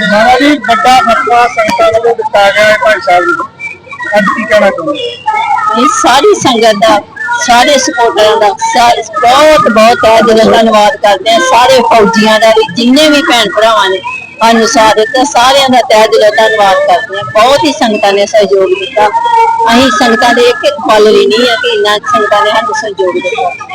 ਮਾਰਾ ਜੀ ਵੱਡਾ ਫਤਵਾ ਸੰਗਤਾਂ ਵੱਲੋਂ ਦਿੱਤਾ ਗਿਆ ਹੈ ਭਾਈ ਸਾਹਿਬ ਨੂੰ। ਅੱਜ ਕੀ ਕਹਿਣਾ ਚਾਹੁੰਦੇ ਇਹ ਸਾਰੀ ਸੰਗਤ ਦਾ, ਸਾਰੇ ਸਪੋਰਟਰਾਂ ਦਾ, ਸਾਰੇ ਬਹੁਤ ਬਹੁਤ ਹੈ ਦਿਲੋਂ ਧੰਨਵਾਦ ਕਰਦੇ ਆ ਸਾਰੇ ਫੌਜੀਆਂ ਦਾ ਵੀ, ਜਿੰਨੇ ਵੀ ਭੈਣ ਭਰਾਵਾਂ ਨੇ ਸਾਨੂੰ ਸਾਥ ਦਿੱਤਾ, ਸਾਰਿਆਂ ਦਾ ਤਹਿ ਦਿਲੋਂ ਧੰਨਵਾਦ ਕਰਦੇ ਆ ਬਹੁਤ ਹੀ ਸੰਗਤਾਂ ਨੇ ਸਹਿਯੋਗ ਦਿੱਤਾ। ਅਸੀਂ ਸੰਗਤਾਂ ਦੇ ਇੱਕ ਇੱਕ ਪਲ ਲਈ ਨਹੀਂ ਹੈ ਕਿ ਇੰਨਾ ਸੰਗਤਾਂ ਨੇ ਸਾਨੂੰ ਸਹਿਯੋਗ ਦਿੱਤਾ।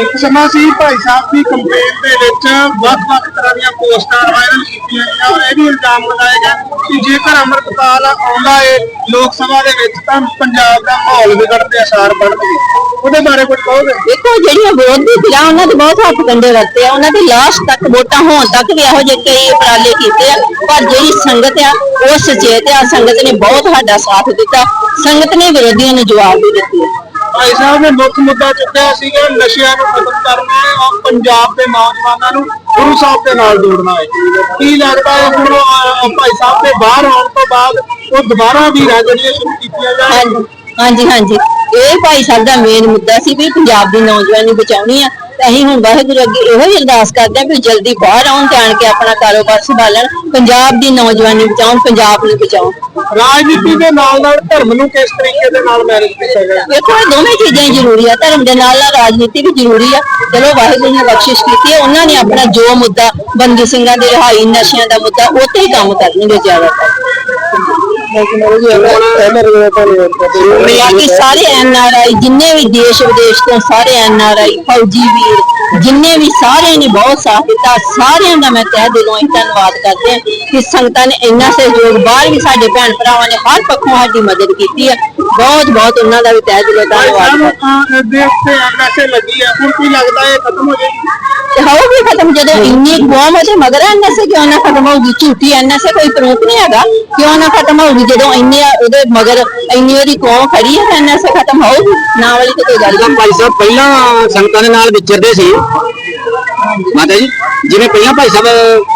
ਇੱਕ ਸਮਾਂ ਸੀ ਭਾਈ ਸਾਹਿਬ ਦੀ ਕੰਪੇਨ ਦੇ ਵਿੱਚ ਵੱਖ-ਵੱਖ ਤਰ੍ਹਾਂ ਦੀਆਂ ਪੋਸਟਾਂ ਵਾਇਰਲ ਕੀਤੀਆਂ ਗਈਆਂ ਔਰ ਇਹ ਵੀ ਇਲਜ਼ਾਮ ਲਗਾਏ ਗਏ ਕਿ ਜੇਕਰ ਅੰਮ੍ਰਿਤਪਾਲ ਆਉਂਦਾ ਹੈ ਲੋਕ ਸਭਾ ਦੇ ਵਿੱਚ ਤਾਂ ਪੰਜਾਬ ਦਾ ਮਾਹੌਲ ਵਿਗੜਨ ਦੇ ਅਸਾਰ ਬਣਨਗੇ ਉਹਦੇ ਬਾਰੇ ਕੁਝ ਕਹੋਗੇ? ਦੇਖੋ, ਜਿਹੜੀਆਂ ਵਿਰੋਧੀ ਧਿਰਾਂ ਉਹਨਾਂ ਦੇ ਬਹੁਤ ਹੱਥ ਕੰਡੇ ਵਰਤੇ ਆ। ਉਹਨਾਂ ਦੀ ਲਾਸਟ ਤੱਕ ਵੋਟਾਂ ਹੋਣ ਤੱਕ ਵੀ ਇਹੋ ਜਿਹੇ ਕਈ ਉਪਰਾਲੇ ਕੀਤੇ ਆ। ਪਰ ਜਿਹੜੀ ਸੰਗਤ ਆ, ਉਹ ਸੁਚੇਤ ਆ। ਸੰਗਤ ਨੇ ਬਹੁਤ ਸਾਡਾ ਸਾਥ ਦਿੱਤਾ। ਸੰਗਤ ਨੇ ਵਿਰੋਧੀਆਂ ਨੂੰ ਜਵਾਬ ਵੀ ਦਿੱਤੇ। ਭਾਈ ਸਾਹਿਬ ਨੇ ਮੁੱਖ ਮੁੱਦਾ ਚੁੱਕਿਆ ਸੀਗਾ ਨਸ਼ਿਆਂ ਨੂੰ ਖਤਮ ਕਰਨਾ ਹੈ ਔਰ ਪੰਜਾਬ ਦੇ ਨੌਜਵਾਨਾਂ ਨੂੰ ਗੁਰੂ ਸਾਹਿਬ ਦੇ ਨਾਲ ਜੋੜਨਾ ਹੈ। ਕੀ ਲੱਗਦਾ ਹੈ ਹੁਣ ਅਹ, ਭਾਈ ਸਾਹਿਬ ਦੇ ਬਾਹਰ ਆਉਣ ਤੋਂ ਬਾਅਦ ਉਹ ਦੁਬਾਰਾ ਵੀ ਜਿਹੜੀਆਂ ਸ਼ੁਰੂ ਕੀਤੀਆਂ ਜਾਣ ਹਾਂਜੀ ਹਾਂਜੀ। ਹਾਂਜੀ ਇਹ ਭਾਈ ਸਾਹਿਬ ਦਾ ਮੇਨ ਮੁੱਦਾ ਸੀ ਵੀ ਪੰਜਾਬ ਦੀ ਨੌਜਵਾਨੀ ਬਚਾਉਣੀ ਆ। ਅਸੀਂ ਹੁਣ ਵਾਹਿਗੁਰੂ ਅੱਗੇ ਇਹੋ ਹੀ ਅਰਦਾਸ ਕਰਦੇ ਆ ਵੀ ਜਲਦੀ ਬਾਹਰ ਆਉਣ ਤੇ ਆਣ ਕੇ ਆਪਣਾ ਕਾਰੋਬਾਰ ਸੰਭਾਲਣ ਪੰਜਾਬ ਦੀ ਨੌਜਵਾਨੀ ਬਚਾਉਣ ਪੰਜਾਬ ਨੂੰ ਬਚਾਉਣ। ਰਾਜਨੀਤੀ ਦੇ ਨਾਲ ਨਾਲ ਧਰਮ ਨੂੰ ਕਿਸ ਤਰੀਕੇ ਦੇ ਨਾਲ ਮੈਨੇਜ ਕੀਤਾ ਜਾਏ ਵੇਖੋ ਇਹ ਦੋਵੇਂ ਚੀਜ਼ਾਂ ਹੀ ਜ਼ਰੂਰੀ ਆ। ਧਰਮ ਦੇ ਨਾਲ ਨਾਲ ਰਾਜਨੀਤੀ ਵੀ ਜ਼ਰੂਰੀ ਆ। ਚਲੋ ਵਾਹਿਗੁਰੂ ਨੇ ਬਖਸ਼ਿਸ਼ ਕੀਤੀ ਹੈ। ਉਹਨਾਂ ਨੇ ਆਪਣਾ ਜੋ ਮੁੱਦਾ ਬੰਦੀ ਸਿੰਘਾਂ ਦੀ ਰਿਹਾਈ ਨਸ਼ਿਆਂ ਦਾ ਮੁੱਦਾ ਉਹ ਤੇ ਹੀ ਕੰਮ ਕਰਨਗੇ ਜ਼ਿਆਦਾਤਰ। ਬਾਕੀ ਸਾਰੇ ਐਨ ਆਰ ਆਈ, ਜਿੰਨੇ ਵੀ ਦੇਸ਼ ਵਿਦੇਸ਼ ਤੋਂ ਸਾਰੇ ਐਨ ਆਰ ਆਈ, ਫੌਜੀ ਵੀਰ ਜਿੰਨੇ ਵੀ ਸਾਰੇ ਨੇ ਬਹੁਤ ਸਾਥ ਦਿੱਤਾ ਸਾਰਿਆਂ ਦਾ ਮੈਂ ਤਹਿ ਦਿਲੋਂ ਹੀ ਧੰਨਵਾਦ ਕਰਦੇ ਹਾਂ ਕਿ ਸੰਗਤਾਂ ਨੇ ਇੰਨਾ ਸਹਿਯੋਗ ਬਾਹਰ ਵੀ ਸਾਡੇ ਭੈਣ ਭਰਾਵਾਂ ਨੇ ਹਰ ਪੱਖੋਂ ਸਾਡੀ ਮਦਦ ਕੀਤੀ ਹੈ। ਬਹੁਤ ਬਹੁਤ ਉਹਨਾਂ ਦਾ ਵੀ ਤਹਿ ਦਿਲੋਂ ਧੰਨਵਾਦ ਤੇ ਲੱਗੀ ਹੈ ਹੁਣ ਕੀ ਲੱਗਦਾ ਹੈ ਖਤਮ ਹੋ ਜਾਏਗੀ? ਤੇ ਹੋਊਗੀ ਖਤਮ ਜਦੋਂ ਇੰਨੀ ਕੌਮ ਉਹਦੇ ਮਗਰ ਐਨਐਸਏ ਕਿਉਂ ਨਾ ਖਤਮ ਹੋਊਗੀ? ਝੂਠੀ ਐਨਐਸਏ ਕੋਈ ਪ੍ਰੂਫ ਨਹੀਂ ਹੈਗਾ। ਕਿਉਂ ਨਾ ਖਤਮ ਹੋਊਗੀ ਜਦੋਂ ਇੰਨੇ ਉਹਦੇ ਮਗਰ ਇੰਨੀ ਉਹਦੀ ਕੌਮ ਖੜੀ ਹੈ ਐਨਐਸਏ ਖਤਮ ਹੋਊਗੀ? ਨਾ ਵਾਲੀ ਤਾਂ ਕੋਈ ਗੱਲ ਹੀ ਜਿੱਦਾਂ ਭਾਈ ਸਾਹਿਬ ਪਹਿਲਾਂ ਸੰਗਤਾਂ ਦੇ ਨਾਲ ਵਿਚਰਦੇ ਸੀ। ਮਾਤਾ ਜੀ ਜਿਵੇਂ ਪਹਿਲਾਂ ਭਾਈ ਸਾਹਿਬ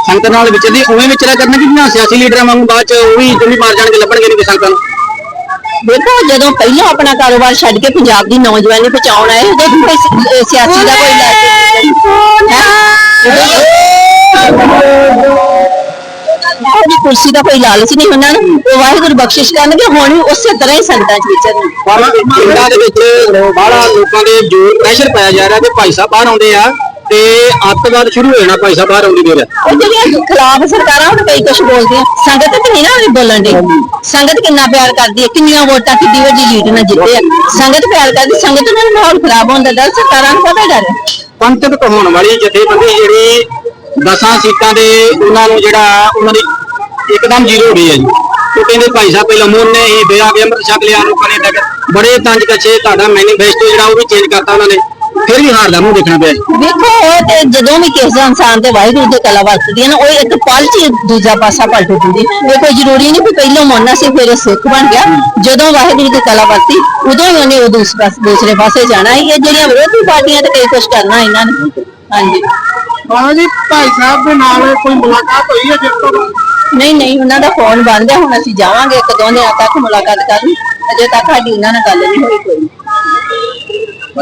ਸੰਗਤਾਂ ਨਾਲ ਵਿਚਰਦੇ ਉਵੇਂ ਵਿਚਰਿਆ ਕਰਨਗੇ ਕਿ ਨਾ ਸਿਆਸੀ ਲੀਡਰਾਂ ਵਾਂਗੂ ਬਾਅਦ ਚ ਉਹ ਵੀ ਜੁਮੀ ਮਾਰ ਜਾਣਗੇ ਲੱਭਣਗੇ ਨਹੀਂ ਸੰਗਤਾਂ ਨੂੰ? ਦੇਖੋ ਜਦੋਂ ਪਹਿਲਾਂ ਆਪਣਾ ਕਾਰੋਬਾਰ ਛੱਡ ਕੇ ਪੰਜਾਬ ਦੀ ਨੌਜਵਾਨੀ ਬਚਾਉਣ ਆਏ ਉਦੋਂ ਤਾਂ ਕੋਈ ਸਿਆਸੀ ਦਾ ਕੋਈ ਲਾਲਚ ਕੁਰਸੀ ਦਾ ਕੋਈ ਲਾਲਚ ਨਹੀਂ ਉਹਨਾਂ ਨੂੰ। ਉਹ ਵਾਹਿਗੁਰੂ ਬਖਸ਼ਿਸ਼ ਕਰਨਗੇ ਹੁਣ ਵੀ ਉਸੇ ਤਰ੍ਹਾਂ ਹੀ ਸੰਗਤਾਂ ਚ ਵਿਚਰਨ। ਪਰ ਪਿੰਡਾਂ ਦੇ ਵਿੱਚ ਬਾਹਲਾ ਲੋਕਾਂ ਦੇ ਜੋਰ ਪ੍ਰੈਸ਼ਰ ਪਾਇਆ ਜਾ ਰਿਹਾ ਕਿ ਭਾਈ ਸਾਹਿਬ ਬਾਹਰ ਆਉਂਦੇ ਆ ਤੇ ਅੱਤਵਾਦ ਸ਼ੁਰੂ ਹੋ ਜਾਣਾ ਭਾਈ ਸਾਹਿਬ ਬਾਹਰ ਆਉਂਦੀ ਦੇਰ। ਉਹ ਜਿਹੜੀਆਂ ਖਿਲਾਫ ਸਰਕਾਰਾਂ ਹੁਣ ਕਈ ਕੁਝ ਬੋਲਦੀਆਂ। ਸੰਗਤ ਤੇ ਨਹੀਂ ਨਾ ਉਹਦੀ ਬੋਲਣ ਦੀ ਸੰਗਤ ਕਿੰਨਾ ਪਿਆਰ ਕਰਦੀ ਹੈ ਕਿੰਨੀਆਂ ਵੋਟਾਂ ਕਿੱਡੀ ਵੱਡੀ ਲੀਡ ਨਾਲ ਜਿੱਤੇ ਆ। ਸੰਗਤ ਪਿਆਰ ਕਰਦੀ ਸੰਗਤ ਨੂੰ ਨੀ ਮਾਹੌਲ ਖਰਾਬ ਹੁੰਦਾ ਡਰ ਸਰਕਾਰਾਂ ਨੂੰ ਪਤਾ ਡਰ। ਪੰਥਕ ਹੋਣ ਵਾਲੀ ਜਥੇਬੰਦੀ ਜਿਹੜੀ ਦਸਾਂ ਸੀਟਾਂ ਦੇ ਉਹਨਾਂ ਨੂੰ ਜਿਹੜਾ ਉਹਨਾਂ ਦੀ ਇੱਕਦਮ ਜ਼ੀਰੋ ਹੋ ਗਈ ਹੈ ਜੀ। ਉਹ ਕਹਿੰਦੇ ਭਾਈ ਸਾਹਿਬ ਪਹਿਲਾਂ ਮੋਨੇ ਹੀ ਬਿਆ ਕੇ ਅੰਮ੍ਰਿਤ ਛਕ ਲਿਆ ਲੋਕਾਂ ਨੇ ਤੱਕ ਬੜੇ ਤੰਜ ਕੱਛੇ ਤੁਹਾਡਾ ਮੈਨੀਫੈਸਟੋ ਜਿਹੜਾ ਉਹ ਵੀ ਚੇਂਜ ਕਰਤਾ ਉਹਨਾਂ ਨੇ। ਫਿਰ ਵੀ ਹਾਰ ਦਾ ਮੂੰਹ ਦੇਖਣਾ ਪਿਆ ਵੇਖੋ ਉਹ ਤੇ ਜਦੋਂ ਵੀ ਕਿਸੇ ਦਾ ਇਨਸਾਨ ਤੇ ਵਾਹਿਗੁਰੂ ਦੀ ਕਲਾ ਵਰਤਦੀ ਹੈ ਨਾ ਉਹ ਇੱਕ ਪਲ ਚ ਦੂਜਾ ਪਾਸਾ ਪਲਟ ਦਿੰਦੀ ਇਹ ਕੋਈ ਜ਼ਰੂਰੀ ਨਹੀਂ ਕਿ ਪਹਿਲਾਂ ਮੋਨਾ ਸੀ ਫਿਰ ਸਿੱਖ ਬਣ ਗਿਆ। ਜਦੋਂ ਵਾਹਿਗੁਰੂ ਦੀ ਕਲਾ ਵਰਤੀ ਉਦੋਂ ਹੀ ਉਹਨੇ ਉਹ ਦੂਸਰੇ ਪਾਸੇ ਦੂਸਰੇ ਪਾਸੇ ਜਾਣਾ ਇਹ ਜਿਹੜੀਆਂ ਵਿਰੋਧੀ ਪਾਰਟੀਆਂ ਤੇ ਕਈ ਕੁਝ ਕਰਨਾ ਇਹਨਾਂ ਨੇ। ਹਾਂਜੀ। ਜੀ ਭਾਈ ਸਾਹਿਬ ਦੇ ਨਾਲ ਕੋਈ ਮੁਲਾਕਾਤ ਹੋਈ ਹੈ ਜਿਸ ਤੋਂ ਨਹੀਂ ਨਹੀਂ ਉਹਨਾਂ ਦਾ ਫੋਨ ਬੰਦ ਹੈ ਹੁਣ ਅਸੀਂ ਜਾਵਾਂਗੇ ਇੱਕ ਦੋ ਦਿਨਾਂ ਤੱਕ ਮੁਲਾਕਾਤ ਕਰਨ। ਅਜੇ ਤੱਕ ਸਾਡੀ ਉਹਨਾਂ ਨਾਲ ਗੱਲ ਨਹੀਂ ਹੋਈ ਕੋਈ।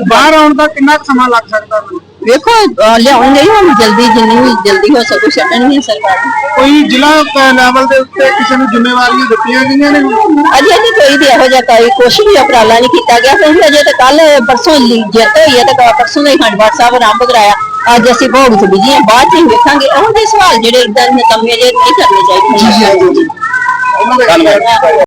ਬਾਹਰ ਆਉਣ ਦਾ ਕਿੰਨਾ ਕੁ ਸਮਾਂ ਲੱਗ ਸਕਦਾ ਮੈਨੂੰ? ਵੇਖੋ ਅਹ ਲਿਆਉਣਗੇ ਹੀ ਹੁਣ ਜਲਦੀ ਜਿੰਨੀ ਵੀ ਜਲਦੀ ਹੋ ਸਕੇ ਛੱਡਣਗੇ ਸਰਕਾਰ। ਕੋਈ ਜ਼ਿਲ੍ਹਾ ਲੈਵਲ ਦੇ ਉੱਤੇ ਕਿਸੇ ਨੂੰ ਜ਼ਿੰਮੇਵਾਰੀਆਂ ਦਿੱਤੀਆਂ ਗਈਆਂ ਨੇ? ਅਜੇ ਨਹੀਂ ਕੋਈ ਵੀ ਇਹੋ ਜਿਹਾ ਕੋਈ ਕੁਛ ਵੀ ਉਪਰਾਲਾ ਨਹੀਂ ਕੀਤਾ ਗਿਆ। ਕਿਉਂਕਿ ਅਜੇ ਤਾਂ ਕੱਲ ਪਰਸੋਂ ਲਈ ਜਿੱਤ ਹੋਈ ਹੈ ਤਾਂ ਕੱਲ੍ਹ ਪਰਸੋਂ ਦਾ ਹੀ ਖੰਡਵਾੜ ਸਾਹਿਬ ਆਰੰਭ ਕਰਾਇਆ। ਅੱਜ ਅਸੀਂ ਭੋਗ ਚ ਬਿਜ਼ੀ ਹਾਂ ਬਾਅਦ ਚ ਹੀ ਵੇਖਾਂਗੇ ਇਹੋ ਜਿਹੇ ਸਵਾਲ ਜਿਹੜੇ ਇਦਾਂ ਦੇ ਨਕਮੇ ਜਿਹੇ ਨਹੀਂ ਕਰਨੇ ਚਾਹੀਦੇ। ਧੰਨਵਾਦ।